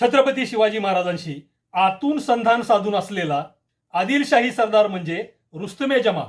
छत्रपती शिवाजी महाराजांशी आतून संधान साधून असलेला आदिलशाही सरदार म्हणजे रुस्तुमे जमा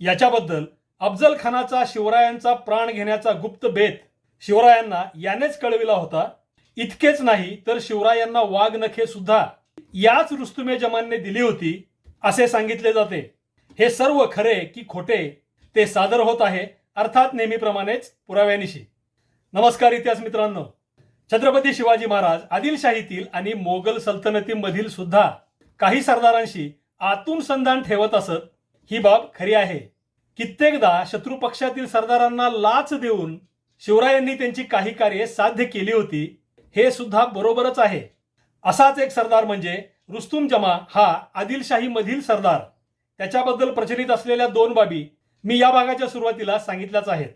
याच्याबद्दल अफजल खानाचा शिवरायांचा प्राण घेण्याचा गुप्त बेत शिवरायांना यानेच कळविला होता. इतकेच नाही तर शिवरायांना वाघ नखे सुद्धा याच रुस्तुमे जमानने दिली होती असे सांगितले जाते. हे सर्व खरे की खोटे ते सादर होत आहे अर्थात नेहमीप्रमाणेच पुराव्यानिशी. नमस्कार इतिहास मित्रांनो. छत्रपती शिवाजी महाराज आदिलशाहीतील आणि मोगल सल्तनतीमधील सुद्धा काही सरदारांशी आतून संधान ठेवत असत ही बाब खरी आहे. कित्येकदा शत्रू पक्षातील सरदारांना लाच देऊन शिवरायांनी त्यांची काही कार्ये साध्य केली होती हे सुद्धा बरोबरच आहे. असाच एक सरदार म्हणजे रुस्तुम जमा हा आदिलशाहीमधील सरदार. त्याच्याबद्दल प्रचलित असलेल्या दोन बाबी मी या भागाच्या सुरुवातीला सांगितल्याच आहेत.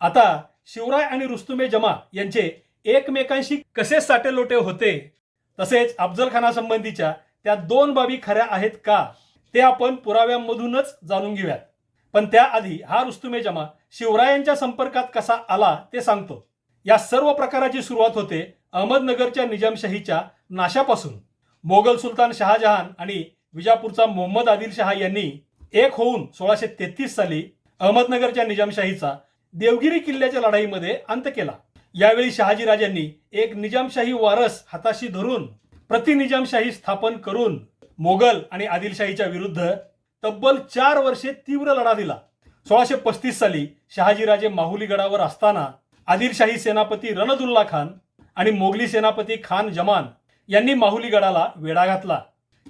आता शिवराय आणि रुस्तुमे जमा यांचे एकमेकांशी कसे साटेलोटे होते तसेच अफजल खानासंबंधीच्या त्या दोन बाबी खऱ्या आहेत का ते आपण पुराव्यांमधूनच जाणून घेऊयात. पण त्याआधी हा रुस्तुमे जमा शिवरायांच्या संपर्कात कसा आला ते सांगतो. या सर्व प्रकाराची सुरुवात होते अहमदनगरच्या निजामशाहीच्या नाशापासून. मोगल सुलतान शहाजहान आणि विजापूरचा मोहम्मद आदिल शहा यांनी एक होऊन सोळाशे तेहतीस साली अहमदनगरच्या निजामशाहीचा देवगिरी किल्ल्याच्या लढाईमध्ये अंत केला. यावेळी शहाजीराजांनी एक निजामशाही वारस हाताशी धरून प्रतिनिजामशाही स्थापन करून मोगल आणि आदिलशाहीच्या विरुद्ध तब्बल चार वर्षे तीव्र लढा दिला. सोळाशे पस्तीस साली शहाजीराजे माहुली गडावर असताना आदिलशाही सेनापती रणदुल्ला खान आणि मोगली सेनापती खान जमान यांनी माहुली गडाला वेढा घातला.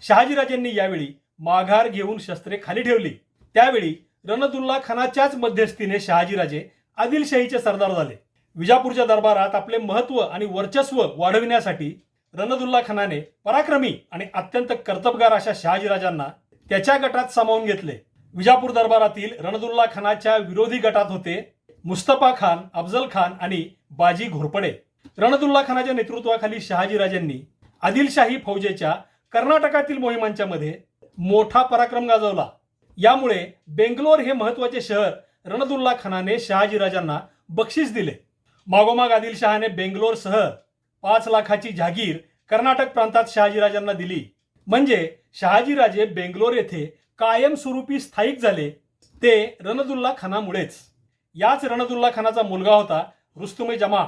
शहाजीराजांनी यावेळी माघार घेऊन शस्त्रे खाली ठेवली. त्यावेळी रणदुल्ला खानाच्याच मध्यस्थीने शहाजीराजे आदिलशाहीचे सरदार झाले. विजापूरच्या दरबारात आपले महत्त्व आणि वर्चस्व वाढविण्यासाठी रणदुल्ला खानाने पराक्रमी आणि अत्यंत कर्तबगार अशा शहाजीराजांना त्याच्या गटात सामावून घेतले. विजापूर दरबारातील रणदुल्ला खानाच्या विरोधी गटात होते मुस्तफा खान अफजल खान आणि बाजी घोरपडे. रणदुल्ला खानाच्या नेतृत्वाखाली शहाजीराजांनी आदिलशाही फौजेच्या कर्नाटकातील मोहिमांच्या मध्ये मोठा पराक्रम गाजवला. यामुळे बेंगलोर हे महत्त्वाचे शहर रणदुल्ला खानाने शहाजीराजांना बक्षीस दिले. मागोमाग आदिलशहाने बेंगलोरसह पाच लाखाची जागीर कर्नाटक प्रांतात शहाजीराजांना दिली. म्हणजे शहाजीराजे बेंगलोर येथे कायमस्वरूपी स्थायिक झाले ते रणदुल्ला खानामुळेच. याच रणदुल्ला खानाचा मुलगा होता रुस्तुमे जमा.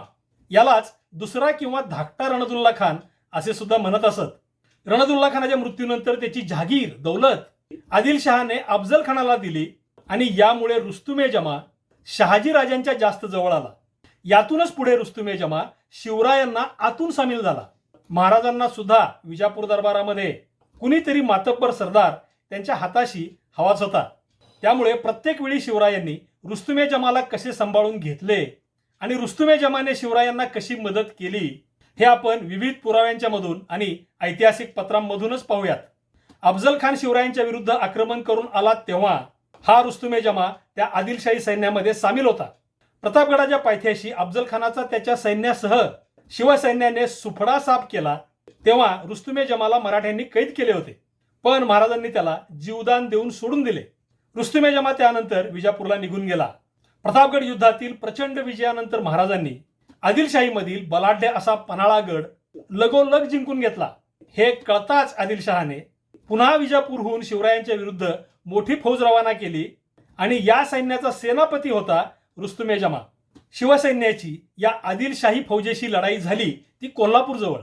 यालाच दुसरा किंवा धाकटा रणदुल्ला खान असे सुद्धा म्हणत असत. रणदुल्ला खानाच्या मृत्यूनंतर त्याची जहागीर दौलत आदिलशहाने अफजल खानाला दिली आणि यामुळे रुस्तुमे जमा शहाजीराजांच्या जास्त जवळ आला. यातूनच पुढे रुस्तुमे जमा. शिवरायांना आतून सामील झाला. महाराजांना सुद्धा विजापूर दरबारामध्ये कुणीतरी मातब्बर सरदार त्यांच्या हाताशी हवाच होता. त्यामुळे प्रत्येक वेळी शिवरायांनी रुस्तुमे जमाला कसे सांभाळून घेतले आणि रुस्तुमे जमाने शिवरायांना कशी मदत केली हे आपण विविध पुराव्यांच्या मधून आणि ऐतिहासिक पत्रांमधूनच पाहूयात. अफजल खान शिवरायांच्या विरुद्ध आक्रमण करून आला तेव्हा हा रुस्तुमे जमा त्या आदिलशाही सैन्यामध्ये सामील होता. प्रतापगडाच्या पायथ्याशी अफजल खानाचा त्याच्या सैन्यासह शिवसैन्याने सुफडा साफ केला तेव्हा रुस्तुमे जमाला मराठ्यांनी कैद केले होते. पण महाराजांनी त्याला जीवदान देऊन सोडून दिले. रुस्तुमे जमा त्यानंतर विजापूरला निघून गेला. प्रतापगड युद्धातील प्रचंड विजयानंतर महाराजांनी आदिलशाहीमधील बलाढ्य असा पन्हाळागड लगोलग जिंकून घेतला. हे कळताच आदिलशहाने पुन्हा विजापूरहून शिवरायांच्या विरुद्ध मोठी फौज रवाना केली आणि या सैन्याचा सेनापती होता रुस्तुमे जमा शिवसैन्याची या आदिलशाही फौजेशी लढाई झाली ती कोल्हापूरजवळ.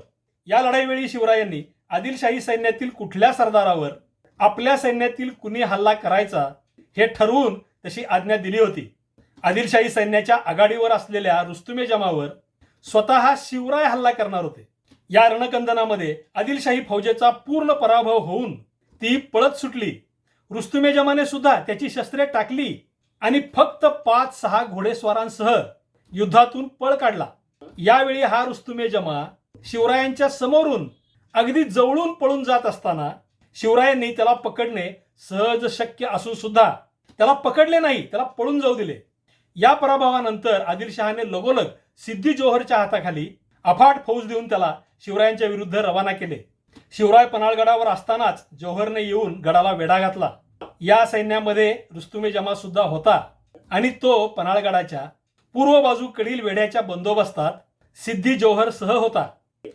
या लढाईवेळी शिवरायांनी आदिलशाही सैन्यातील कुठल्या सरदारावर आपल्या सैन्यातील कुणी हल्ला करायचा हे ठरवून तशी आज्ञा दिली होती. आदिलशाही सैन्याच्या आघाडीवर असलेल्या रुस्तुमे जमावर स्वतः शिवराय हल्ला करणार होते. या रणकंदनामध्ये आदिलशाही फौजेचा पूर्ण पराभव होऊन ती पळत सुटली. रुस्तुमे जमाने सुद्धा त्याची शस्त्रे टाकली. आणि फक्त पाच सहा घोडेस्वारांसह युद्धातून पळ काढला. यावेळी हा रुस्तुमे जमा शिवरायांच्या समोरून अगदी जवळून पळून जात असताना शिवरायांनी त्याला पकडणे सहज शक्य असून सुद्धा त्याला पकडले नाही त्याला पळून जाऊ दिले. या पराभवानंतर आदिलशहाने लगोलग सिद्धी जोहरच्या हाताखाली अफाट फौज देऊन त्याला शिवरायांच्या विरुद्ध रवाना केले. शिवराय पन्हाळगडावर असतानाच जोहरने येऊन गडाला वेढा घातला. या सैन्यामध्ये रुस्तुमे जमा सुद्धा होता. आणि तो पन्हाळगडाच्या पूर्व बाजूकडील वेढ्याच्या बंदोबस्तात सिद्धी जोहर सह होता.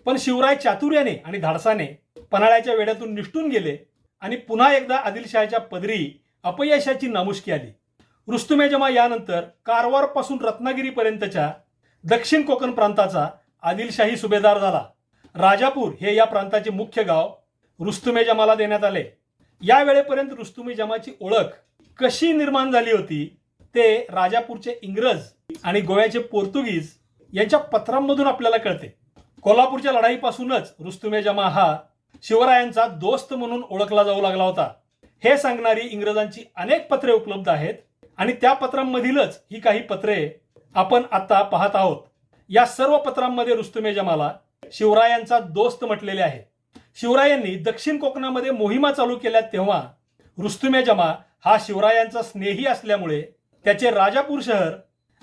पण शिवराय चातुर्याने आणि धाडसाने पन्हाळ्याच्या वेड्यातून निष्ठून गेले आणि पुन्हा एकदा आदिलशहाच्या पदरी अपयशाची नामुष्की आली. रुस्तुमे जमा यानंतर कारवारपासून रत्नागिरीपर्यंतच्या दक्षिण कोकण प्रांताचा आदिलशाही सुभेदार झाला. राजापूर हे या प्रांताचे मुख्य गाव रुस्तुमे जमाला देण्यात आले. या वेळेपर्यंत रुस्तुमी जमाची ओळख कशी निर्माण झाली होती ते राजापूरचे इंग्रज आणि गोव्याचे पोर्तुगीज यांच्या पत्रांमधून आपल्याला कळते. कोल्हापूरच्या लढाईपासूनच रुस्तुमे जमा हा शिवरायांचा दोस्त म्हणून ओळखला जाऊ लागला होता. हे सांगणारी इंग्रजांची अनेक पत्रे उपलब्ध आहेत आणि त्या पत्रांमधीलच ही काही पत्रे आपण आता पाहत आहोत. या सर्व पत्रांमध्ये रुस्तुमे जमाला शिवरायांचा दोस्त म्हटलेले आहे. शिवरायांनी दक्षिण कोकणामध्ये मोहिमा चालू केल्या तेव्हा रुस्तुमे जमा हा शिवरायांचा स्नेही असल्यामुळे त्याचे राजापूर शहर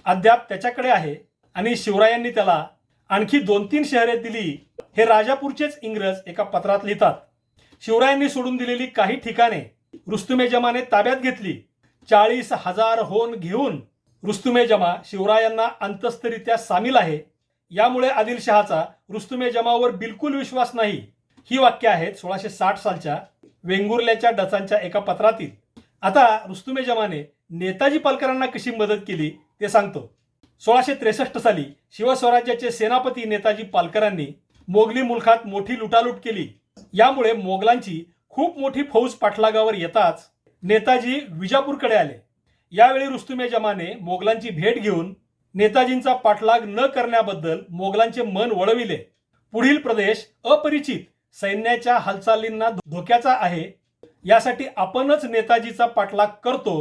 अद्याप त्याच्याकडे आहे आणि शिवरायांनी त्याला आणखी दोन तीन शहरे दिली. हे राजापूरचेच इंग्रज एका पत्रात लिहितात. शिवरायांनी सोडून दिलेली काही ठिकाणे रुस्तुमे जमाने ताब्यात घेतली. चाळीस हजार होन घेऊन रुस्तुमे जमा शिवरायांना अंतस्थरित्या सामील आहे. यामुळे आदिलशहाचा रुस्तुमे जमावर बिलकुल विश्वास नाही. ही वाक्य आहेत सोळाशे साठ सालच्या वेंगुर्ल्याच्या डचांच्या एका पत्रातील. आता रुस्तुमे जमाने नेताजी पालकरांना कशी मदत केली ते सांगतो. सोळाशे त्रेसष्ट साली शिवस्वराज्याचे सेनापती नेताजी पालकरांनी मोगली मुलखात मोठी लुटालूट केली. यामुळे मोगलांची खूप मोठी फौज पाठलागावर येताच नेताजी विजापूरकडे आले. यावेळी रुस्तुमे जमाने मोगलांची भेट घेऊन नेताजींचा पाठलाग न करण्याबद्दल मोगलांचे मन वळविले. पुढील प्रदेश अपरिचित सैन्याच्या हालचालींना धोक्याचा आहे. यासाठी आपणच नेताजीचा पाठलाग करतो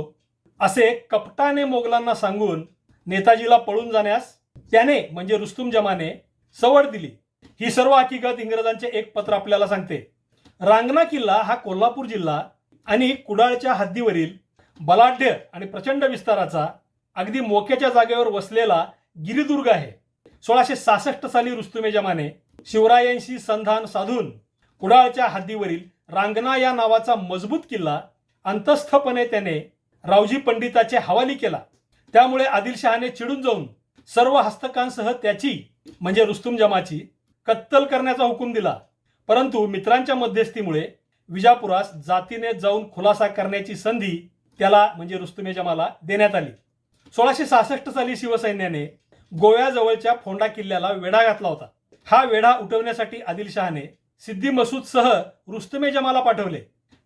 असे कपटाने मोगलांना सांगून नेताजीला पळून जाण्यास त्याने म्हणजे रुस्तुम जमाने सवड दिली. ही सर्व हकीकत इंग्रजांचे एक पत्र आपल्याला सांगते. रांगणा किल्ला हा कोल्हापूर जिल्हा आणि कुडाळच्या हद्दीवरील बलाढ्य आणि प्रचंड विस्ताराचा अगदी मोक्याच्या जागेवर वसलेला गिरिदुर्ग आहे. सोळाशे सासष्ट साली रुस्तुमे जमाने शिवरायांशी संधान साधून कुडाळच्या हद्दीवरील रांगणा या नावाचा मजबूत किल्ला अंतस्थपणे त्याने रावजी पंडिताचे हवाली केला. त्यामुळे आदिलशहाने चिडून जाऊन सर्व हस्तकांसह त्याची म्हणजे रुस्तुम जमाची कत्तल करण्याचा हुकूम दिला. परंतु मित्रांच्या मध्यस्थीमुळे विजापुरास जातीने जाऊन खुलासा करण्याची संधी त्याला म्हणजे रुस्तुमे जमाला देण्यात आली. सोळाशे सहासष्ट साली शिवसैन्याने गोव्याजवळच्या फोंडा किल्ल्याला वेढा घातला होता. हा वेढा उठवण्यासाठी आदिलशहाने सिद्धी मसूदसह रुस्तमे जमाला पाठवले.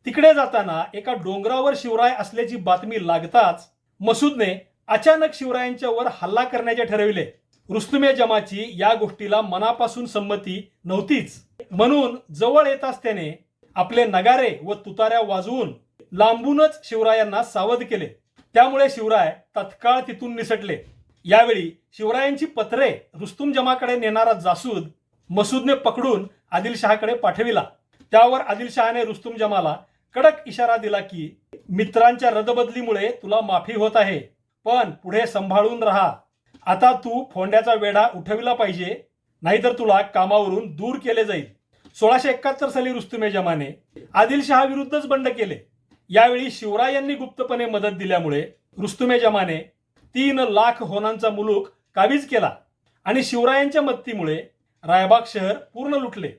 तिकडे जाताना एका डोंगरावर शिवराय असल्याची बातमी लागताच मसूदने अचानक शिवरायांच्यावर हल्ला करण्याचे ठरविले. रुस्तमे जमाची या गोष्टीला मनापासून संमती नव्हतीच. म्हणून जवळ येताच त्याने आपले नगारे व तुताऱ्या वाजवून लांबूनच शिवरायांना सावध केले. त्यामुळे शिवराय तत्काळ तिथून निसटले. यावेळी शिवरायांची पत्रे रुस्तुम जमाकडे नेणारा जासूद मसूदने पकडून आदिलशहाकडे पाठविला. त्यावर आदिलशहाने रुस्तुम जमाला कडक इशारा दिला की मित्रांच्या रदबदलीमुळे तुला माफी होत आहे पण पुढे सांभाळून राहा. आता तू फोंड्याचा वेढा उठविला पाहिजे नाहीतर तुला कामावरून दूर केले जाईल. सोळाशे एकाहत्तर साली रुस्तुमे जमाने आदिलशहा विरुद्धच बंड केले. यावेळी शिवरायांनी गुप्तपणे मदत दिल्यामुळे रुस्तुमे जमाने तीन लाख होनांचा मुलूक काबीज केला आणि शिवरायांच्या मदतीमुळे रायबाग शहर पूर्ण लुटले.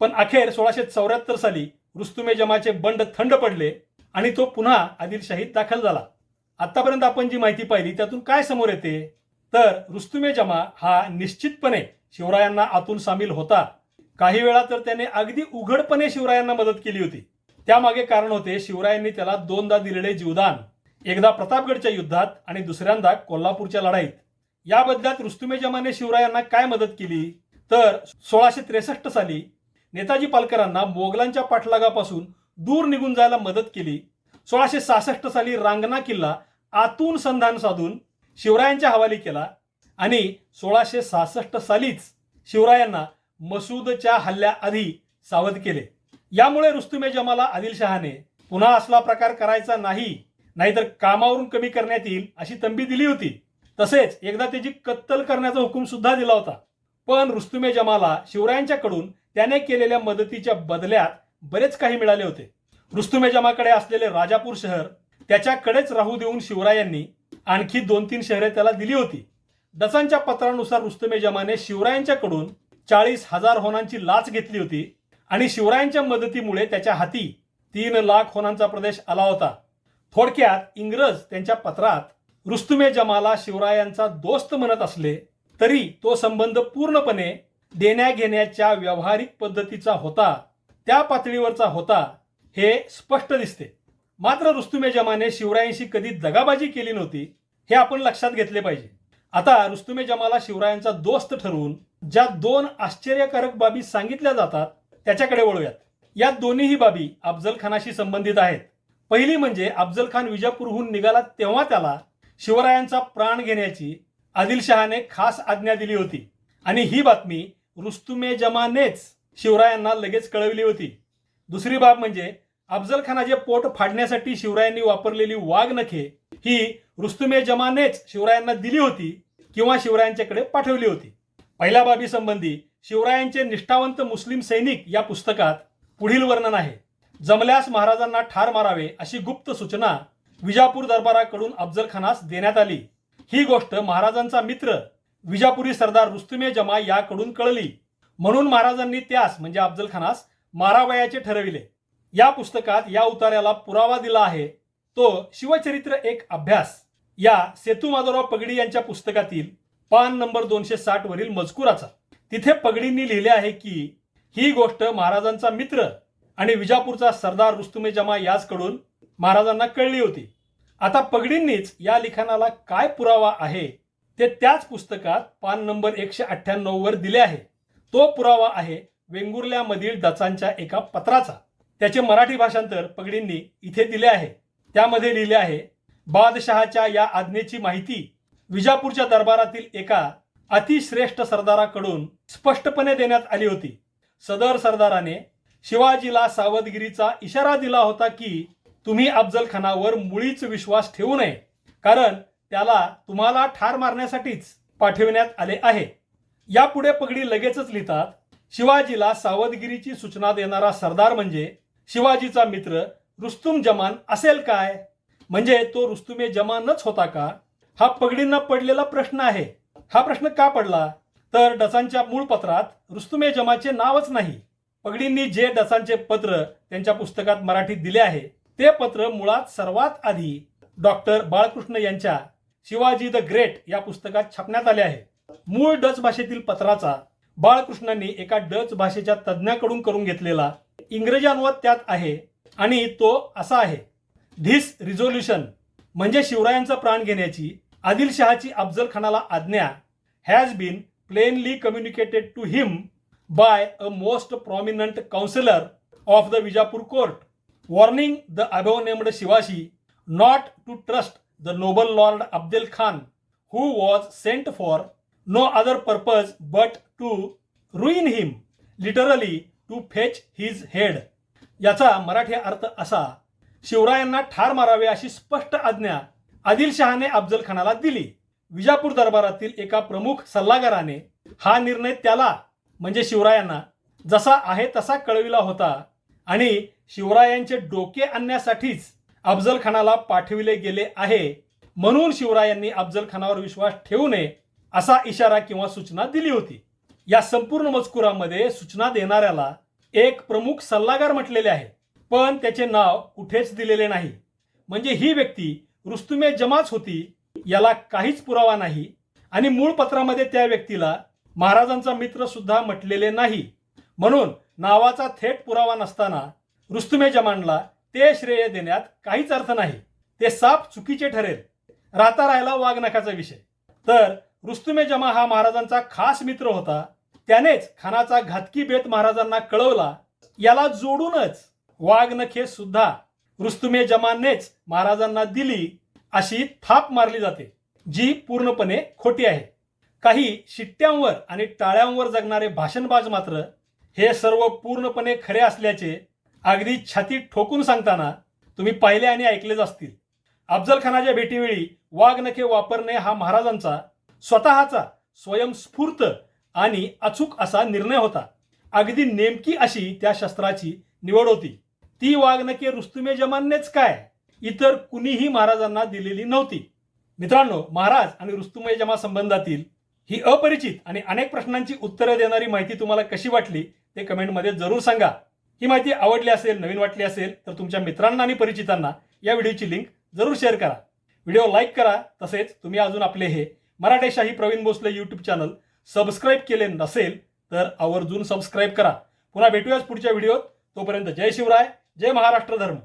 पण अखेर सोळाशे चौऱ्याहत्तर साली रुस्तुमे जमाचे बंड थंड पडले आणि तो पुन्हा आदिलशाहीत दाखल झाला. आतापर्यंत आपण जी माहिती पाहिली त्यातून काय समोर येते? तर रुस्तुमे जमा हा निश्चितपणे शिवरायांना आतून सामील होता. काही वेळा तर त्याने अगदी उघडपणे शिवरायांना मदत केली होती. त्यामागे कारण होते शिवरायांनी त्याला दोनदा दिलेले जीवदान. एकदा प्रतापगडच्या युद्धात आणि दुसऱ्यांदा कोल्हापूरच्या लढाईत. या बदल्यात रुस्तुमे जमाने शिवरायांना काय मदत केली? तर सोळाशे त्रेसष्ट साली नेताजी पालकरांना मोगलांच्या पाठलागापासून दूर निघून जायला मदत केली. सोळाशे सहासष्ट साली रांगणा किल्ला आतून संधान साधून शिवरायांच्या हवाली केला आणि सोळाशे सहासष्ट सालीच शिवरायांना मसूदच्या हल्ल्याआधी सावध केले. यामुळे रुस्तुमे जमाला आदिलशहाने पुन्हा असला प्रकार करायचा नाही नाहीतर कामावरून कमी करण्यात येईल अशी तंबी दिली होती. तसेच एकदा त्याची कत्तल करण्याचा हुकूम सुद्धा दिला होता. पण रुस्तुमे जमाला शिवरायांच्याकडून त्याने केलेल्या मदतीच्या बदल्यात बरेच काही मिळाले होते. रुस्तुमे जमाकडे असलेले राजापूर शहर त्याच्याकडेच राहू देऊन शिवरायांनी आणखी दोन तीन शहरे त्याला दिली होती. डसांच्या पत्रानुसार रुस्तुमे जमाने शिवरायांच्याकडून चाळीस हजार होनांची लाच घेतली होती आणि शिवरायांच्या मदतीमुळे त्याच्या हाती तीन लाख होनांचा प्रदेश आला होता. थोडक्यात इंग्रज त्यांच्या पत्रात रुस्तुमे जमाला शिवरायांचा दोस्त म्हणत असले तरी तो संबंध पूर्णपणे देण्याघेण्याच्या व्यावहारिक पद्धतीचा होता त्या पातळीवरचा होता हे स्पष्ट दिसते. मात्र रुस्तुमे जमाने शिवरायांशी कधी दगाबाजी केली नव्हती हे आपण लक्षात घेतले पाहिजे. आता रुस्तुमे जमाला शिवरायांचा दोस्त ठरवून ज्या दोन आश्चर्यकारक बाबी सांगितल्या जातात त्याच्याकडे वळूयात. या दोन्हीही बाबी अफजल खानाशी संबंधित आहेत. पहिली म्हणजे अफजल खान विजापूरहून निघाला तेव्हा त्याला शिवरायांचा प्राण घेण्याची आदिलशहाने खास आज्ञा दिली होती. आणि ही बातमी रुस्तुमे जमानेच शिवरायांना लगेच कळवली होती. दुसरी बाब म्हणजे अफजल खानाचे पोट फाडण्यासाठी शिवरायांनी वापरलेली वाघनखे ही रुस्तुमे जमानेच शिवरायांना दिली होती किंवा शिवरायांच्याकडे पाठवली होती. पहिल्या बाबीसंबंधी शिवरायांचे निष्ठावंत मुस्लिम सैनिक या पुस्तकात पुढील वर्णन आहे. जमल्यास महाराजांना ठार मारावे अशी गुप्त सूचना विजापूर दरबाराकडून अफजल खानास देण्यात आली. ही गोष्ट महाराजांचा मित्र विजापुरी सरदार रुस्तुमे जमा याकडून कळली. म्हणून महाराजांनी त्यास म्हणजे अफजल खानास मारावयाचे ठरविले. या पुस्तकात या उतार्याला पुरावा दिला आहे. तो शिवचरित्र एक अभ्यास. या सेतू माधवराव पगडी यांच्या पुस्तकातील पान नंबर दोनशे साठ वरील मजकुराचा. तिथे पगडींनी लिहिले आहे की ही गोष्ट महाराजांचा मित्र आणि विजापूरचा सरदार रुस्तुमे जमा याचकडून महाराजांना कळली होती. आता पगडींनीच या लिखाणाला काय पुरावा आहे ते त्याच पुस्तकात पान नंबर एकशे अठ्ठ्याण्णव वर दिले आहे. तो पुरावा आहे वेंगुर्ल्यामधील डचांच्या एका पत्राचा. त्याचे मराठी भाषांतर पगडींनी इथे दिले आहे. त्यामध्ये लिहिले आहे बादशहाच्या या आज्ञेची माहिती विजापूरच्या दरबारातील एका अतिश्रेष्ठ सरदाराकडून स्पष्टपणे देण्यात आली होती. सदर सरदाराने शिवाजीला सावधगिरीचा इशारा दिला होता की तुम्ही अफजल खानावर मुळीच विश्वास ठेवू नये कारण त्याला तुम्हाला ठार मारण्यासाठीच पाठविण्यात आले आहे. यापुढे पगडी लगेचच लिहितात शिवाजीला सावधगिरीची सूचना देणारा सरदार म्हणजे शिवाजीचा मित्र रुस्तुम जमान असेल काय? म्हणजे तो रुस्तुमे जमानच होता का? हा पगडींना पडलेला प्रश्न आहे. हा प्रश्न का पडला? तर डचांच्या मूळ पत्रात रुस्तुमे जमाचे नावच नाही. पगडींनी जे डचांचे पत्र त्यांच्या पुस्तकात मराठीत दिले आहे ते पत्र मुळात सर्वात आधी डॉक्टर बाळकृष्ण यांच्या शिवाजी द ग्रेट या पुस्तकात छापण्यात आले आहे. मूळ डच भाषेतील पत्राचा बाळकृष्णांनी एका डच भाषेच्या तज्ज्ञाकडून करून घेतलेला इंग्रजी अनुवाद त्यात आहे आणि तो असा आहे. धिस रिझोल्युशन म्हणजे शिवरायांचा प्राण घेण्याची आदिलशहाची अफजल खानाला आज्ञा has been plainly communicated to him by a most prominent councillor of the Bijapur court warning the above named Shivaji not to trust the noble lord Abdel Khan who was sent for no other purpose but to ruin him literally to fetch his head याचा मराठी अर्थ असा शिवरायांना ठार मारावे अशी स्पष्ट आज्ञा आदिलशहाने अफजल खानाला दिली. विजापूर दरबारातील एका प्रमुख सल्लागाराने हा निर्णय त्याला म्हणजे शिवरायांना जसा आहे तसा कळविला होता. आणि शिवरायांचे डोके आणण्यासाठीच अफजल खानाला पाठविले गेले आहे. म्हणून शिवरायांनी अफजल खानावर विश्वास ठेवू नये असा इशारा किंवा सूचना दिली होती. या संपूर्ण मजकुरामध्ये सूचना देणाऱ्याला एक प्रमुख सल्लागार म्हटलेले आहे. पण त्याचे नाव कुठेच दिलेले नाही. म्हणजे ही व्यक्ती रुस्तुमे जमाच होती याला काहीच पुरावा नाही. आणि मूळ पत्रामध्ये त्या व्यक्तीला महाराजांचा मित्र सुद्धा म्हटलेले नाही. म्हणून नावाचा थेट पुरावा नसताना रुस्तुमे जमानला ते श्रेय देण्यात काहीच अर्थ नाही. ते साप चुकीचे ठरेल. राहता राहिला वाघ नखाचा विषय. तर रुस्तुमे जमा हा महाराजांचा खास मित्र होता. त्यानेच खानाचा घातकी बेत महाराजांना कळवला. याला जोडूनच वाघनखे सुद्धा रुस्तुमे जमानेच महाराजांना दिली अशी थाप मारली जाते जी पूर्णपणे खोटी आहे. काही शिट्ट्यांवर आणि टाळ्यांवर जगणारे भाषणबाज मात्र हे सर्व पूर्णपणे खरे असल्याचे अगदी छाती ठोकून सांगताना तुम्ही पाहिले आणि ऐकलेच असतील. अफजल खानाच्या भेटीवेळी वाघनखे वापरणे हा महाराजांचा स्वतःचा स्वयंस्फूर्त आणि अचूक असा निर्णय होता. अगदी नेमकी अशी त्या शस्त्राची निवड होती. ती वाघनखे रुस्तुमे जमाननेच काय? इतर कुणीही महाराजांना दिलेली नव्हती. मित्रांनो महाराज आणि रुस्तुमय जमा संबंधातील ही अपरिचित आणि अनेक प्रश्नांची उत्तरं देणारी माहिती तुम्हाला कशी वाटली ते कमेंटमध्ये जरूर सांगा. ही माहिती आवडली असेल नवीन वाटली असेल तर तुमच्या मित्रांना आणि परिचितांना या व्हिडिओची लिंक जरूर शेअर करा. व्हिडिओ लाईक करा तसेच तुम्ही अजून आपले हे Maratheshahi Pravin Bhosale YouTube channel subscribe केले नसेल तर आवर्जून सबस्क्राईब करा. पुन्हा भेटूयाच पुढच्या व्हिडिओत. तोपर्यंत जय शिवराय जय महाराष्ट्र धर्म.